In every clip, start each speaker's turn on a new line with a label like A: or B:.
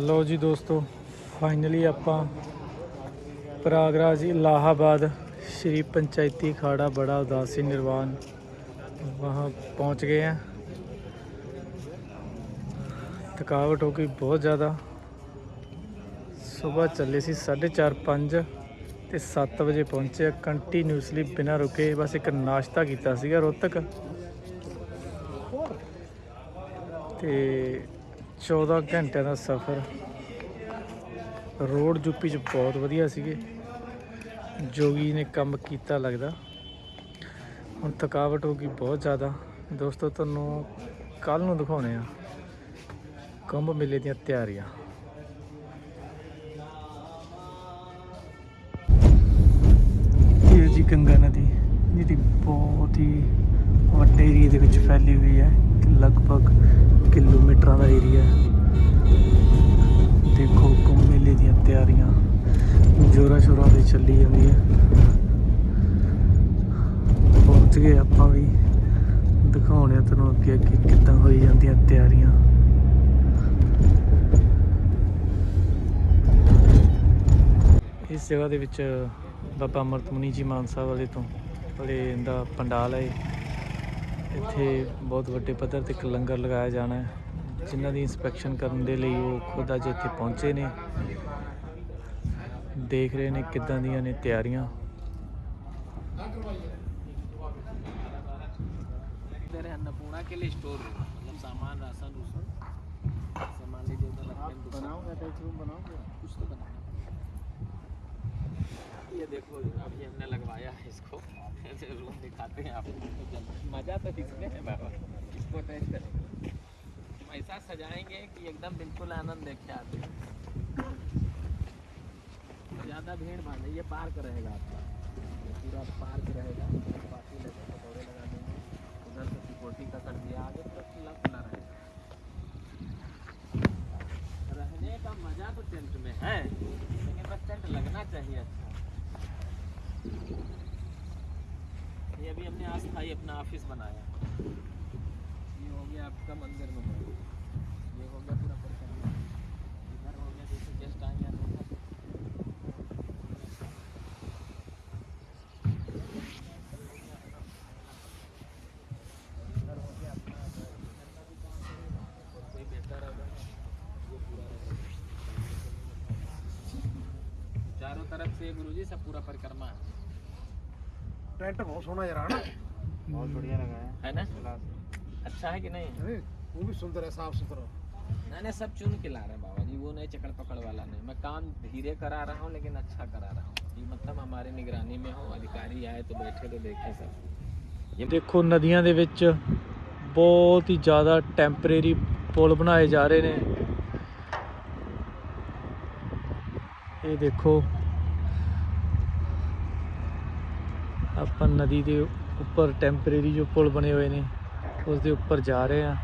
A: ਲੋ ਜੀ ਦੋਸਤੋ ਫਾਈਨਲੀ ਆਪਾਂ ਪ੍ਰਯਾਗਰਾਜ ਇਲਾਹਾਬਾਦ श्री पंचायती अखाड़ा बड़ा उदासी निर्वाण वहाँ पहुँच गए हैं ਥਕਾਵਟ ਹੋ ਗਈ ਬਹੁਤ ਜ਼ਿਆਦਾ ਸਵੇਰ ਚੱਲੇ ਸੀ 4:30 5 ਤੇ 7 ਵਜੇ ਪਹੁੰਚੇ ਕੰਟੀਨਿਊਸਲੀ ਬਿਨਾਂ ਰੁਕੇ ਬਸ ਇੱਕ ਨਾਸ਼ਤਾ ਕੀਤਾ ਸੀਗਾ ਰੋਤਕ ਤੇ 14 ਘੰਟਿਆਂ ਦਾ ਸਫ਼ਰ। ਰੋਡ ਯੂਪੀ ਚ ਬਹੁਤ ਵਧੀਆ ਸੀਗੇ। ਜੋਗੀ ਨੇ ਕੰਮ ਕੀਤਾ ਲੱਗਦਾ। ਹੁਣ ਥਕਾਵਟ ਹੋ ਗਈ ਬਹੁਤ ਜ਼ਿਆਦਾ। ਦੋਸਤੋ, ਤੁਹਾਨੂੰ ਕੱਲ ਨੂੰ ਦਿਖਾਉਣੇ ਆ। ਕੁੰਭ ਮੇਲੇ ਦੀਆਂ ਤਿਆਰੀਆਂ। ਇਹ ਜੀ ਗੰਗਾ ਨਦੀ। ਜਿਹੜੀ ਬਹੁਤ ਹੀ ਵੱਡੇ ਏਰੀਆ ਦੇ ਵਿੱਚ ਫੈਲੀ ਹੋਈ ਹੈ। ਲਗਭਗ ਕਿਲੋਮੀਟਰਾਂ ਦਾ ਏਰੀਆ ਹੈ। ਦੇਖੋ, ਕੁੰਭ ਮੇਲੇ ਦੀਆਂ ਤਿਆਰੀਆਂ। ਜੋਰਾਂ ਸ਼ੋਰਾਂ ਤੇ ਚੱਲੀ ਜਾਂਦੀ ਹੈ ਪਹੁੰਚ ਗਏ ਆਪਾਂ ਵੀ। ਦਿਖਾਉਣੇ ਆ ਤੁਹਾਨੂੰ ਅੱਗੇ ਅੱਗੇ ਕਿੱਦਾਂ ਹੋਈ ਜਾਂਦੀਆਂ ਤਿਆਰੀਆਂ। ਇਸ ਜਗ੍ਹਾ ਦੇ ਵਿੱਚ ਬਾਬਾ ਅਮਰਤ ਮੁਨੀ ਜੀ ਮਾਨਸਾ ਵਾਲੇ ਤੋਂ, ਵਾਲੇ ਦਾ ਪੰਡਾਲ ਹੈ ਇੱਥੇ ਬਹੁਤ ਵੱਡੇ ਪੱਧਰ ਤੇ ਇੱਕ ਲੰਗਰ ਲਗਾਇਆ ਜਾਣਾ ਹੈ ਜਿਨ੍ਹਾਂ ਦੀ ਇਨਸਪੈਕਸ਼ਨ ਕਰਨ ਦੇ ਲਈ ਉਹ ਖੁਦ ਅੱਜ ਇੱਥੇ ਪਹੁੰਚੇ ਨੇ ਦੇਖ ਰਹੇ ਨੇ ਕਿੱਦਾਂ ਦੀਆਂ ਨੇ ਤਿਆਰੀਆਂ
B: इधर है अन्नपूर्णा के लिए स्टोर रूम मतलब सामान राशन उसन सामान लीजिए उधर रखते हैं देखो, अभी हमने लगवाया है इसको। रूम दिखाते हैं आपको मज़ा तो इसमें है बाबा। इसको अटैच करेंगे ऐसा सजाएँगे कि एकदम बिल्कुल आनंद देखे आते ज़्यादा भीड़ भाड़ नहीं, ये पार्क रहेगा आपका। पूरा पार्क रहेगा। पार्टी लगे पकौड़े लगा देंगे। उधर से सिक्योरिटी का कर दिया, आगे पूरा खुला खुला रहेगा। रहने का मज़ा तो टेंट में है, लेकिन बस टेंट लगना चाहिए। ये अभी हमने अस्थाई अपना ऑफिस बनाया ये हो गया आपका मंदिर में चारों तरफ से गुरुजी सब पूरा परिक्रमा है
C: ਟੈਂਟ ਬਹੁਤ ਸੋਹਣਾ ਯਾਰ ਹਨਾ
A: ਬਹੁਤ
C: बढ़िया लगाया
B: है ना अच्छा है कि नहीं
C: अरे वो भी सुंदर है साफ सुथरा
B: नहीं नहीं सब चुन के ला रहे हैं बाबा जी वो नहीं चकड़ पकड़ वाला नहीं मैं काम धीरे करा रहा हूँ लेकिन अच्छा करा रहा हूँ ये मतलब हमारे निगरानी में हो अधिकारी आए तो बैठे तो देखे सब
A: ਦੇਖੋ ਨਦੀਆਂ ਦੇ ਵਿੱਚ ਬਹੁਤ ਹੀ ਜ਼ਿਆਦਾ ਟੈਂਪਰੇਰੀ ਪੁਲ ਬਣਾਏ ਜਾ ਰਹੇ ਨੇ ਇਹ ਦੇਖੋ ਆਪਾਂ ਨਦੀ ਦੇ ਉੱਪਰ ਟੈਂਪਰੇਰੀ ਜੋ ਪੁਲ ਬਣੇ ਹੋਏ ਨੇ, ਉਸ ਦੇ ਉੱਪਰ ਜਾ ਰਹੇ ਆ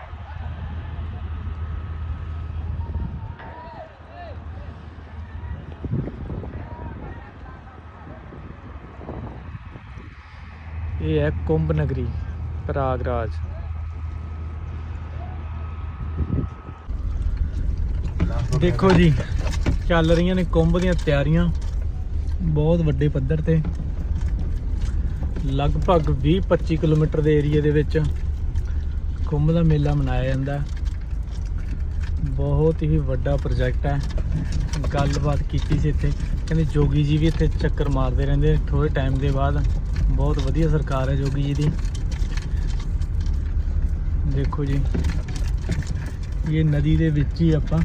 A: ਇਹ ਹੈ ਕੁੰਭ ਨਗਰੀ, ਪ੍ਰਯਾਗਰਾਜ। ਦੇਖੋ ਜੀ, ਚੱਲ ਰਹੀਆਂ ਨੇ ਕੁੰਭ ਦੀਆਂ ਤਿਆਰੀਆਂ। ਬਹੁਤ ਵੱਡੇ ਪੱਧਰ ਤੇ। ਲਗਭਗ 20-25 ਕਿਲੋਮੀਟਰ ਦੇ ਏਰੀਆ ਦੇ ਵਿੱਚ ਕੁੰਭ ਦਾ ਮੇਲਾ ਮਨਾਇਆ ਜਾਂਦਾ ਬਹੁਤ ਹੀ ਵੱਡਾ ਪ੍ਰੋਜੈਕਟ ਹੈ। ਗੱਲਬਾਤ ਕੀਤੀ ਸੀ ਇੱਥੇ। ਕਹਿੰਦੇ ਜੋਗੀ ਜੀ ਵੀ ਇੱਥੇ ਚੱਕਰ ਮਾਰਦੇ ਰਹਿੰਦੇ ਥੋੜੇ ਟਾਈਮ ਦੇ ਬਾਅਦ ਬਹੁਤ ਵਧੀਆ ਸਰਕਾਰ ਹੈ ਜੋਗੀ ਜੀ ਦੀ। ਦੇਖੋ ਜੀ, ਇਹ ਨਦੀ ਦੇ ਵਿੱਚ ਹੀ ਆਪਾਂ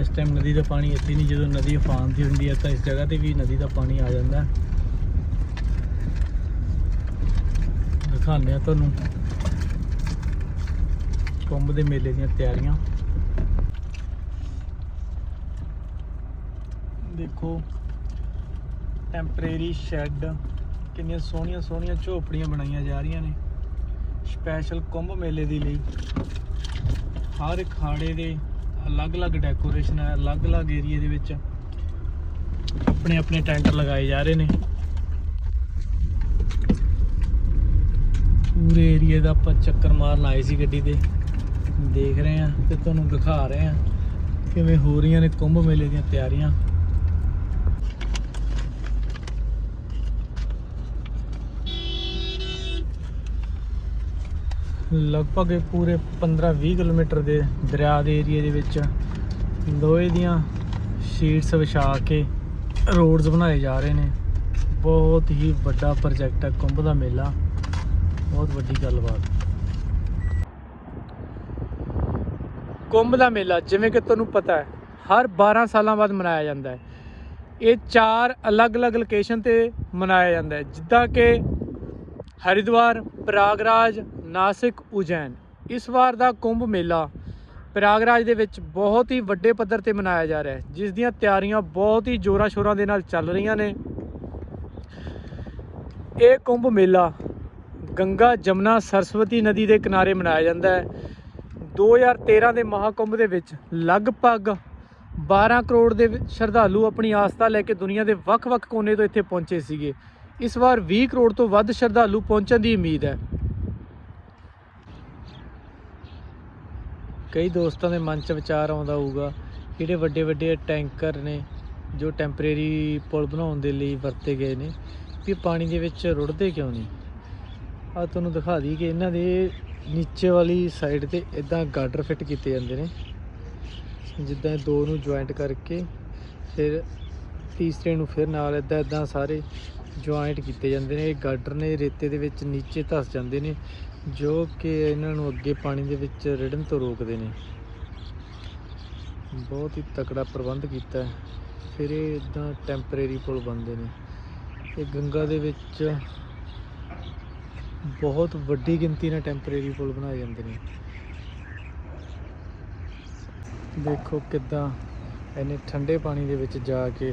A: ਇਸ ਟਾਈਮ ਨਦੀ ਦਾ ਪਾਣੀ ਇੱਥੇ ਨਹੀਂ, ਜਦੋਂ ਨਦੀ ਉਫਾਨ ਦੀ ਹੁੰਦੀ ਹੈ ਤਾਂ ਇਸ ਜਗ੍ਹਾ ਤੇ ਵੀ ਨਦੀ ਦਾ ਪਾਣੀ ਆ ਜਾਂਦਾ ਹੈ। ਦਿਖਾਉਂਦੇ ਆ ਤੁਹਾਨੂੰ। ਕੁੰਭ ਦੇ ਮੇਲੇ ਦੀਆਂ ਤਿਆਰੀਆਂ। ਦੇਖੋ ਟੈਂਪਰੇਰੀ ਸ਼ੈੱਡ ਕਿੰਨੀਆਂ ਸੋਹਣੀਆਂ ਸੋਹਣੀਆਂ ਝੋਪੜੀਆਂ ਬਣਾਈਆਂ ਜਾ ਰਹੀਆਂ ਨੇ। ਸਪੈਸ਼ਲ ਕੁੰਭ ਮੇਲੇ ਦੇ ਲਈ ਹਰ ਖਾੜੇ ਦੇ ਅਲੱਗ-ਅਲੱਗ ਡੈਕੋਰੇਸ਼ਨ ਹੈ ਅਲੱਗ-ਅਲੱਗ ਏਰੀਆ ਦੇ ਵਿੱਚ ਆਪਣੇ ਆਪਣੇ ਟੈਂਟ ਲਗਾਏ ਜਾ ਰਹੇ ਨੇ। ਪੂਰੇ ਏਰੀਆ ਦਾ ਆਪਾਂ ਚੱਕਰ ਮਾਰਨ ਆਏ ਸੀ ਗੱਡੀ ਤੇ। ਦੇਖ ਰਹੇ ਆ ਤੇ ਤੁਹਾਨੂੰ ਦਿਖਾ ਰਹੇ ਆ ਕਿਵੇਂ ਹੋ ਰਹੀਆਂ ਨੇ ਕੁੰਭ ਮੇਲੇ ਦੀਆਂ ਤਿਆਰੀਆਂ। ਲਗਭਗ ਪੂਰੇ 15-20 ਕਿਲੋਮੀਟਰ ਦੇ ਦਰਿਆ ਦੇ ਏਰੀਆ ਦੇ ਵਿੱਚ ਲੋਹੇ ਦੀਆਂ ਸ਼ੀਟਸ ਵਿਛਾ ਕੇ ਰੋਡਸ ਬਣਾਏ ਜਾ ਰਹੇ ਨੇ। ਬਹੁਤ ਹੀ ਵੱਡਾ ਪ੍ਰੋਜੈਕਟ ਹੈ ਕੁੰਭ ਦਾ ਮੇਲਾ। ਬਹੁਤ ਵੱਡੀ ਗੱਲਬਾਤ। ਕੁੰਭ ਦਾ ਮੇਲਾ, ਜਿਵੇਂ ਕਿ ਤੁਹਾਨੂੰ ਪਤਾ ਹੈ, ਹਰ 12 ਸਾਲਾਂ ਬਾਅਦ ਮਨਾਇਆ ਜਾਂਦਾ ਹੈ। ਇਹ ਚਾਰ ਅਲੱਗ-ਅਲੱਗ ਲੋਕੇਸ਼ਨ ਤੇ ਮਨਾਇਆ ਜਾਂਦਾ ਹੈ, ਜਿੱਦਾਂ ਕਿ ਹਰਿਦੁਆਰ, ਪ੍ਰਯਾਗਰਾਜ, ਨਾਸਿਕ, ਉਜੈਨ। ਇਸ ਵਾਰ ਦਾ ਕੁੰਭ ਮੇਲਾ ਪ੍ਰਯਾਗਰਾਜ ਦੇ ਵਿੱਚ ਬਹੁਤ ਹੀ ਵੱਡੇ ਪੱਧਰ ਤੇ ਮਨਾਇਆ ਜਾ ਰਿਹਾ ਹੈ, ਜਿਸ ਦੀਆਂ ਤਿਆਰੀਆਂ ਬਹੁਤ ਹੀ ਜ਼ੋਰਾਂ ਸ਼ੋਰਾਂ ਦੇ ਨਾਲ ਚੱਲ ਰਹੀਆਂ ਨੇ। ਇਹ ਕੁੰਭ ਮੇਲਾ ਗੰਗਾ ਜਮਨਾ ਸਰਸਵਤੀ ਨਦੀ ਦੇ ਕਿਨਾਰੇ ਮਨਾਇਆ ਜਾਂਦਾ ਹੈ। 2013 ਦੇ ਮਹਾਕੁੰਭ ਦੇ ਵਿੱਚ ਲਗਭਗ 12 ਕਰੋੜ ਦੇ ਸ਼ਰਧਾਲੂ ਆਪਣੀ ਆਸਥਾ ਲੈ ਕੇ ਦੁਨੀਆ ਦੇ ਵੱਖ-ਵੱਖ ਕੋਨੇ ਤੋਂ ਇੱਥੇ ਪਹੁੰਚੇ ਸੀਗੇ। ਇਸ ਵਾਰ 20 ਕਰੋੜ ਤੋਂ ਵੱਧ ਸ਼ਰਧਾਲੂ ਪਹੁੰਚਣ ਦੀ ਉਮੀਦ ਹੈ। ਕਈ ਦੋਸਤਾਂ ਦੇ ਮਨ 'ਚ ਵਿਚਾਰ ਆਉਂਦਾ ਹੋਊਗਾ ਜਿਹੜੇ ਵੱਡੇ ਵੱਡੇ ਟੈਂਕਰ ਨੇ ਜੋ ਟੈਂਪਰੇਰੀ ਪੁਲ ਬਣਾਉਣ ਦੇ ਲਈ ਵਰਤੇ ਗਏ ਨੇ, ਵੀ ਪਾਣੀ ਦੇ ਵਿੱਚ ਰੁੜਦੇ ਕਿਉਂ ਨਹੀਂ? ਆ ਤੁਹਾਨੂੰ ਦਿਖਾ ਦਈ ਕਿ ਇਹਨਾਂ ਦੇ ਨੀਚੇ ਵਾਲੀ ਸਾਈਡ ਤੇ ਇਦਾਂ ਗਾਰਡਰ ਫਿੱਟ ਕੀਤੇ ਜਾਂਦੇ ਨੇ। ਜਿੱਦਾਂ ਇਹ ਦੋ ਨੂੰ ਜੁਆਇੰਟ ਕਰਕੇ, ਫਿਰ ਤੀਸਰੇ ਨੂੰ ਫਿਰ ਨਾਲ ਇਦਾਂ ਇਦਾਂ ਸਾਰੇ ਜੁਆਇੰਟ ਕੀਤੇ ਜਾਂਦੇ ਨੇ। ਇਹ ਗਾਰਡਰ ਨੇ ਰੇਤੇ ਦੇ ਵਿੱਚ ਨੀਚੇ ਧਸ ਜਾਂਦੇ ਨੇ, ਜੋ ਕਿ ਇਹਨਾਂ ਨੂੰ ਅੱਗੇ ਪਾਣੀ ਦੇ ਵਿੱਚ ਰਿੜਨ ਤੋਂ ਰੋਕਦੇ ਨੇ। ਬਹੁਤ ਹੀ ਤਕੜਾ ਪ੍ਰਬੰਧ ਕੀਤਾ ਹੈ। ਫਿਰ ਇਹ ਇਦਾਂ ਟੈਂਪਰੇਰੀ ਪੁਲ ਬਣਦੇ ਨੇ। ਇਹ ਗੰਗਾ ਦੇ ਵਿੱਚ ਬਹੁਤ ਵੱਡੀ ਗਿਣਤੀ ਨਾਲ ਟੈਂਪਰੇਰੀ ਪੁਲ ਬਣਾਏ ਜਾਂਦੇ ਨੇ। ਦੇਖੋ ਕਿੱਦਾਂ ਇਹਨੇ ਠੰਡੇ ਪਾਣੀ ਦੇ ਵਿੱਚ ਜਾ ਕੇ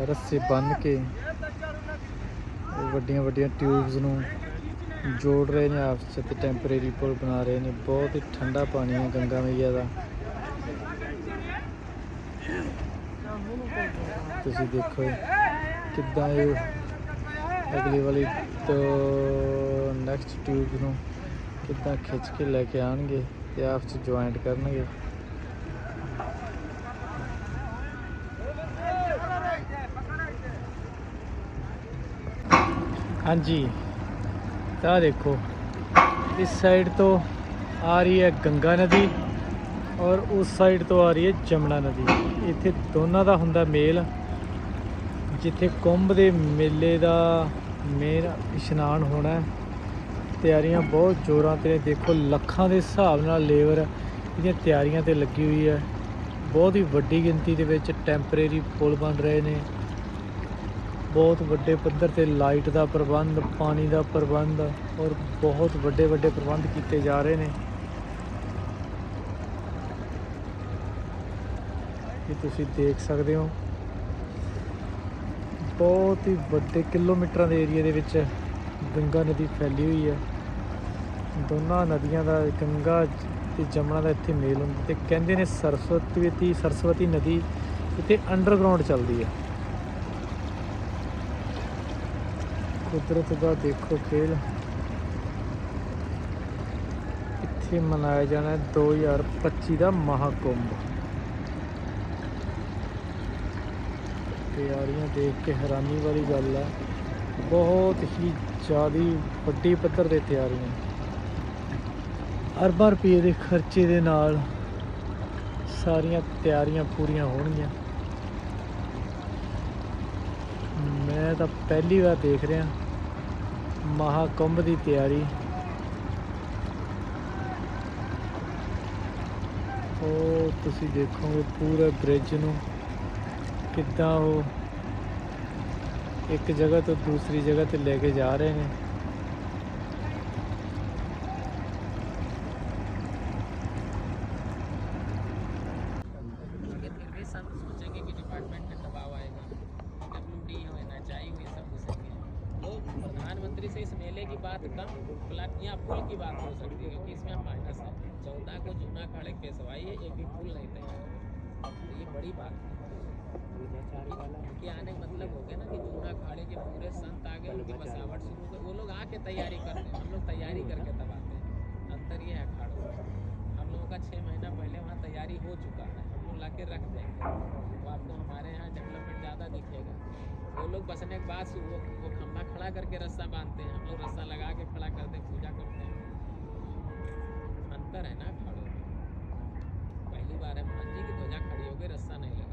A: ਰੱਸੇ ਬੰਨ੍ਹ ਕੇ ਵੱਡੀਆਂ ਵੱਡੀਆਂ ਟਿਊਬਸ ਨੂੰ ਜੋੜ ਰਹੇ ਨੇ, ਆਪਸ 'ਚ ਟੈਂਪਰੇਰੀ ਪੁਲ ਬਣਾ ਰਹੇ ਨੇ। ਬਹੁਤ ਹੀ ਠੰਡਾ ਪਾਣੀ ਹੈ ਗੰਗਾ ਮਈਆ ਦਾ। ਤੁਸੀਂ ਦੇਖੋ ਕਿੱਦਾਂ ਇਹ ਅਗਲੀ ਵਾਲੀ ਤੋਂ ਨੈਕਸਟ ਟਿਊਬ ਨੂੰ ਕਿੱਦਾਂ ਖਿੱਚ ਕੇ ਲੈ ਕੇ ਆਣਗੇ ਤੇ ਆਪਸ 'ਚ ਜੁਆਇੰਟ ਕਰਨਗੇ। ਹਾਂਜੀ, ਤਾਂ ਦੇਖੋ, ਇਸ ਸਾਈਡ ਤੋਂ ਆ ਰਹੀ ਹੈ ਗੰਗਾ ਨਦੀ ਔਰ ਉਸ ਸਾਈਡ ਤੋਂ ਆ ਰਹੀ ਹੈ ਜਮਨਾ ਨਦੀ। ਇੱਥੇ ਦੋਨਾਂ ਦਾ ਹੁੰਦਾ ਮੇਲ, ਜਿੱਥੇ ਕੁੰਭ ਦੇ ਮੇਲੇ ਦਾ ਮੇਰਾ ਇਸ਼ਨਾਨ ਹੋਣਾ ਤਿਆਰੀਆਂ ਬਹੁਤ ਜ਼ੋਰਾਂ ਤੇ ਦੇਖੋ, ਲੱਖਾਂ ਦੇ ਹਿਸਾਬ ਨਾਲ ਲੇਬਰ ਇਹਦੀਆਂ ਤਿਆਰੀਆਂ ਤੇ ਲੱਗੀ ਹੋਈ ਹੈ। ਬਹੁਤ ਹੀ ਵੱਡੀ ਗਿਣਤੀ ਦੇ ਵਿੱਚ ਟੈਂਪਰੇਰੀ ਪੁਲ ਬਣ ਰਹੇ ਨੇ। ਬਹੁਤ ਵੱਡੇ ਪੱਧਰ ਤੇ ਲਾਈਟ ਦਾ ਪ੍ਰਬੰਧ, ਪਾਣੀ ਦਾ ਪ੍ਰਬੰਧ ਔਰ ਬਹੁਤ ਵੱਡੇ ਵੱਡੇ ਪ੍ਰਬੰਧ ਕੀਤੇ ਜਾ ਰਹੇ ਨੇ। ਇਹ ਤੁਸੀਂ ਦੇਖ ਸਕਦੇ ਹੋ। ਬਹੁਤ ਹੀ ਵੱਡੇ ਕਿਲੋਮੀਟਰਾਂ ਦੇ ਏਰੀਆ ਦੇ ਵਿੱਚ ਗੰਗਾ ਨਦੀ ਫੈਲੀ ਹੋਈ ਹੈ। ਦੋਨਾਂ ਨਦੀਆਂ ਦਾ, ਗੰਗਾ ਤੇ ਜਮਨਾ ਦਾ ਇੱਥੇ ਮੇਲ ਹੁੰਦਾ ਤੇ ਕਹਿੰਦੇ ਨੇ ਸਰਸਵਤੀ ਸਰਸਵਤੀ ਨਦੀ ਇੱਥੇ ਅੰਡਰਗਰਾਉਂਡ ਚੱਲਦੀ ਹੈ। ਕੁਦਰਤ ਦਾ ਦੇਖੋ ਖੇਲ। ਇੱਥੇ ਮਨਾਇਆ ਜਾਣਾ ਹੈ 2025 ਦਾ ਮਹਾਕੁੰਭ। ਤਿਆਰੀਆਂ ਦੇਖ ਕੇ ਹੈਰਾਨੀ ਵਾਲੀ ਗੱਲ ਆ। ਬਹੁਤ ਹੀ ਜ਼ਿਆਦੀ ਵੱਡੀ ਪੱਧਰ ਤੇ ਤਿਆਰੀਆਂ ਅਰਬਾਂ ਰੁਪਏ ਦੇ ਖਰਚੇ ਦੇ ਨਾਲ ਸਾਰੀਆਂ ਤਿਆਰੀਆਂ ਪੂਰੀਆਂ ਹੋਣਗੀਆਂ। ਮੈਂ ਤਾਂ ਪਹਿਲੀ ਵਾਰ ਦੇਖ ਰਿਹਾ। ਮਹਾਕੁੰਭ ਦੀ ਤਿਆਰੀ। ਉਹ ਤੁਸੀਂ ਦੇਖੋਗੇ ਪੂਰੇ ਬ੍ਰਿਜ ਨੂੰ। ਕਿੱਦਾਂ ਉਹ ਇੱਕ ਜਗ੍ਹਾ ਤੋਂ ਦੂਸਰੀ ਜਗ੍ਹਾ ਤੇ ਲੈ ਕੇ ਜਾ ਰਹੇ ਨੇ
B: ये फिर भी सब सोचेंगे कि डिपार्टमेंट में दबाव आएगा डब्ल्यू डी हो एन एच आई ये सब घुसेंगे तो प्रधानमंत्री से इस मेले की बात कम प्लाट या पुल की बात हो सकती है क्योंकि इसमें हम माइनस है चौदह को जूना खाड़े पेशवाई है एक भी पुल नहीं तैयार तो ये बड़ी बात है कि आने का मतलब हो गया ना कि जूना खाड़े के पूरे संत आ गए उनकी बसावट शुरू हो वो लोग आके तैयारी करते हैं हम लोग तैयारी करके तब आते हैं। अंतर ये है अखाड़ों में का छः महीना पहले वहाँ तैयारी हो चुका है हम लोग ला के रख देंगे। तो आपको हमारे यहाँ डेवलपमेंट ज़्यादा दिखेगा। वो लोग बसने के बाद वो वो खंभा खड़ा करके रस्सा बांधते हैं हम लोग रस्सा लगा के खड़ा करते हैं पूजा करते हैं। अंतर है ना अखाड़ों में। पहली बार है मान जी की ध्वजा खड़ी हो गई रस्सा नहीं लगा।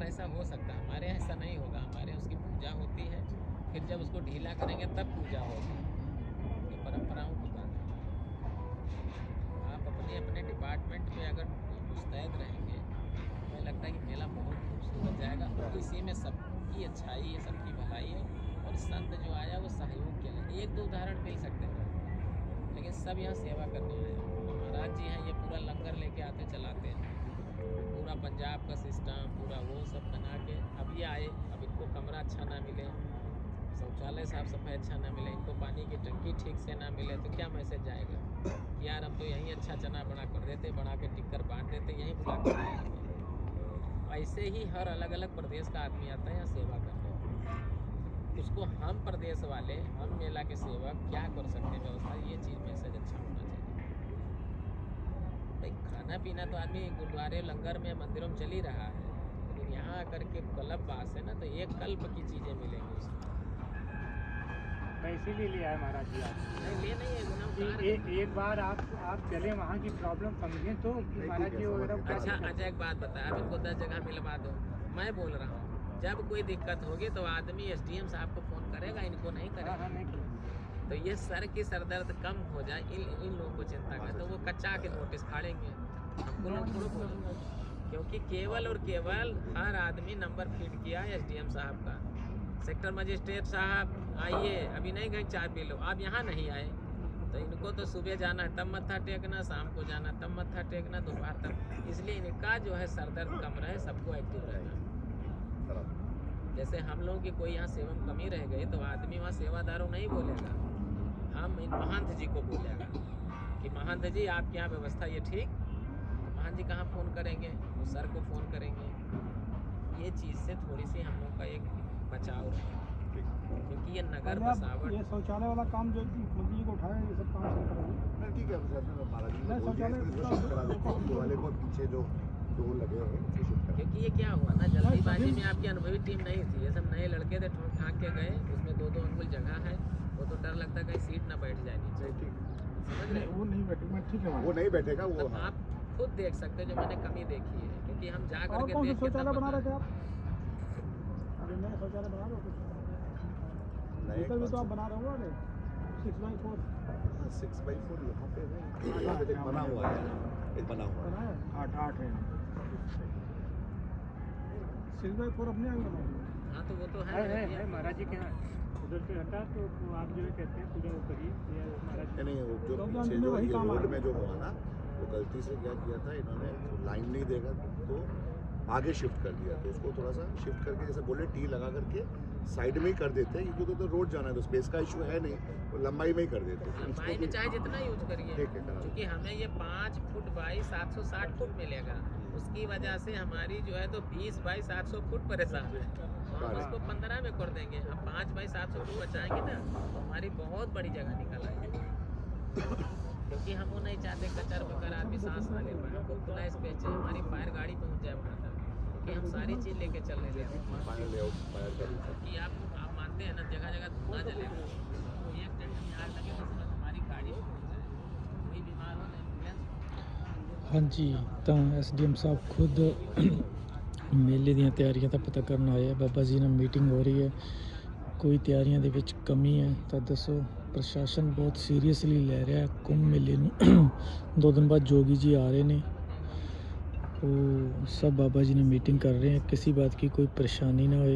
B: उधर ऐसा हो सकता है हमारे ऐसा नहीं होगा। हमारे उसकी पूजा होती है, फिर जब उसको ढीला करेंगे, तब पूजा होगी। ये परंपराओं की बात है। आप अपने अपने डिपार्टमेंट में अगर मुस्तैद रहेंगे, हमें लगता है कि मेला बहुत खूबसूरत जाएगा। और इसी में सबकी अच्छाई है, सबकी भलाई है, और संत जो आया, वो सहयोग के लिए। एक दो उदाहरण मिल सकते हैं, लेकिन सब यहाँ सेवा करने आए महाराज जी हैं, ये पूरा लंगर लेके आते, चलाते हैं। पूरा पंजाब का सिस्टम पूरा वो सब बना के ये आए, अब इनको कमरा अच्छा ना मिले, शौचालय साफ़ सफ़ाई अच्छा ना मिले, इनको पानी की टंकी ठीक से ना मिले तो क्या मैसेज जाएगा? कि यार हम तो यहीं अच्छा चना बना कर देते, बना के टिक्कर बांट देते, यहीं बुला कर ऐसे ही हर अलग अलग प्रदेश का आदमी आता है, यहाँ सेवा करने। उसको हम प्रदेश वाले, हम मेला के सेवक क्या कर सकते हैं, व्यवस्था, ये चीज़ मैसेज अच्छा होना चाहिए। भाई खाना पीना तो आदमी गुरुद्वारे, लंगर में, मंदिरों में चल ही रहा है। यहाँ आकर के कल्प बास है ना तो एक कल्प की चीज़ें मिलेंगी उसमें।
A: मैं इसीलिए लिया है महाराज जी आप।
B: नहीं ले नहीं है
A: ए, एक बार आप आप चले वहाँ की प्रॉब्लम समझें तो महाराज जी वगैरह
B: अच्छा अच्छा एक बात बता आप इनको दस जगह मिलवा दो। मैं बोल रहा हूँ जब कोई दिक्कत होगी तो आदमी एस डी एम साहब को फ़ोन करेगा इनको नहीं
A: हाँ,
B: करेगा।
A: हाँ, नहीं।
B: तो ये सर की सरदर्द कम हो जाए इन इन लोगों को चिंता करें तो वो कच्चा के नोटिस फाड़ेंगे। हमको लोग बोलेंगे। क्योंकि केवल और केवल हर आदमी नंबर फ़ीड किया है एसडीएम साहब का। सेक्टर मजिस्ट्रेट साहब, आइए। अभी नहीं गए, चाय पी लो। आप यहाँ नहीं आए। तो इनको तो सुबह जाना है, तब मत्था टेकना, शाम को जाना, तब मत्था टेकना, दोपहर तक। इसलिए इनका जो है सरदर्द कम रहे, सबको एक्टिव रहना। जैसे हम लोगों की कोई यहाँ सेवा में कमी रह गई तो आदमी वहाँ सेवादारों नहीं बोलेगा। हम इन महंत जी को बोलेगा कि, महंत जी, आपके यहाँ व्यवस्था ये ठीक? जी कहाँ फ़ोन करेंगे? वो सर को फ़ोन करेंगे। ये चीज़ से थोड़ी सी हम लोग का एक बचाव रहे। क्योंकि ये नगर बसावट
A: ये शौचालय वाला काम जो मुख्यमंत्री जी को उठाया ये सब काम करेंगे
C: ठीक है
A: शौचालय
C: हैं को पीछे जो हैं
B: क्योंकि ये क्या हुआ ना जल्दीबाजी में आपकी अनुभवी टीम नहीं थी। ये सब नए लड़के थे ठोक ठाक के गए उसमें दो दो अंगुल जगह है वो तो डर लगता है कहीं सीट ना बैठ जाए नीचे। समझ रहे
A: वो नहीं बैठेगा ठीक है
C: वो नहीं बैठेगा वो
B: आप खुद देख सकते हो जो मैंने कमी देखी है क्योंकि हम जा करके देख के
A: शौचालय
B: तब
A: बना थे आप? अभी नया शौचालय बना रहे हो
C: नए
A: भी तो आप बना रहे हो अरे six by four
C: six by four यहाँ पे है। यहाँ पे बना हुआ है। एक बना हुआ है।
A: आठ आठ है। सिक्स बाई फोर अपने आगे बनाए
B: हाँ। तो वो तो है
A: है है। है महाराज जी के यहाँ। उधर से हटा तो आप जो है कहते हैं पूजा वो करिए महाराज
C: नहीं वो जो पीछे जो रोड। में जो हुआ ना वो गलती से क्या किया था इन्होंने लाइन नहीं देगा तो आगे शिफ्ट कर दिया। तो उसको थोड़ा सा शिफ्ट करके जैसे बोले टी लगा करके साइड में ही कर देते हैं क्योंकि तो, तो रोड जाना है तो स्पेस का इशू है नहीं वो लंबाई में ही कर देते हैं।
B: लंबाई में चाहे जितना यूज़ करिए
C: ठीक है,
B: क्योंकि हमें ये पाँच फुट बाई सात सौ साठ फुट मिलेगा। उसकी वजह से हमारी जो है तो बीस बाई सात सौ फुट परेशान है। तो हम। उसको पंद्रह में कर देंगे। हम पाँच बाई सात सौ फुट बचाएँगे ना तो हमारी बहुत बड़ी जगह निकल आएगी। क्योंकि हम वो नहीं चाहते कचर बकर आदमी सांस ना ले पाए हमको खुला स्पेस चाहिए हमारी फायर गाड़ी पहुंच जाए वहाँ तक क्योंकि हम सारी चीज़ लेके चल रहे थे
C: फाइनल लेआउट फायर का भी
B: कि आप आप मानते हैं ना जगह जगह धुआं जलेगा तो एक टेंट में आग लगे तो तुरंत हमारी गाड़ी पहुंच जाए कोई बीमार हो तो एम्बुलेंस
A: ਹਾਂਜੀ ਤਾਂ ਐਸਡੀਐਮ ਸਾਹਿਬ ਖੁਦ ਮੇਲੇ ਦੀਆਂ ਤਿਆਰੀਆਂ ਦਾ ਪਤਾ ਕਰਨ ਆਏ ਆ ਬਾਬਾ ਜੀ ਨਾਲ ਮੀਟਿੰਗ ਹੋ ਰਹੀ ਹੈ ਕੋਈ ਤਿਆਰੀਆਂ ਦੇ ਵਿੱਚ ਕਮੀ ਹੈ ਤਾਂ ਦੱਸੋ ਪ੍ਰਸ਼ਾਸਨ ਬਹੁਤ ਸੀਰੀਅਸਲੀ ਲੈ ਰਿਹਾ ਹੈ ਕੁੰਭ ਮੇਲੇ ਨੂੰ ਦੋ ਦਿਨ ਬਾਅਦ ਜੋਗੀ ਜੀ ਆ ਰਹੇ ਨੇ ਉਹ सब बाबा जी ने मीटिंग कर रहे हैं किसी बात की कोई परेशानी ना होए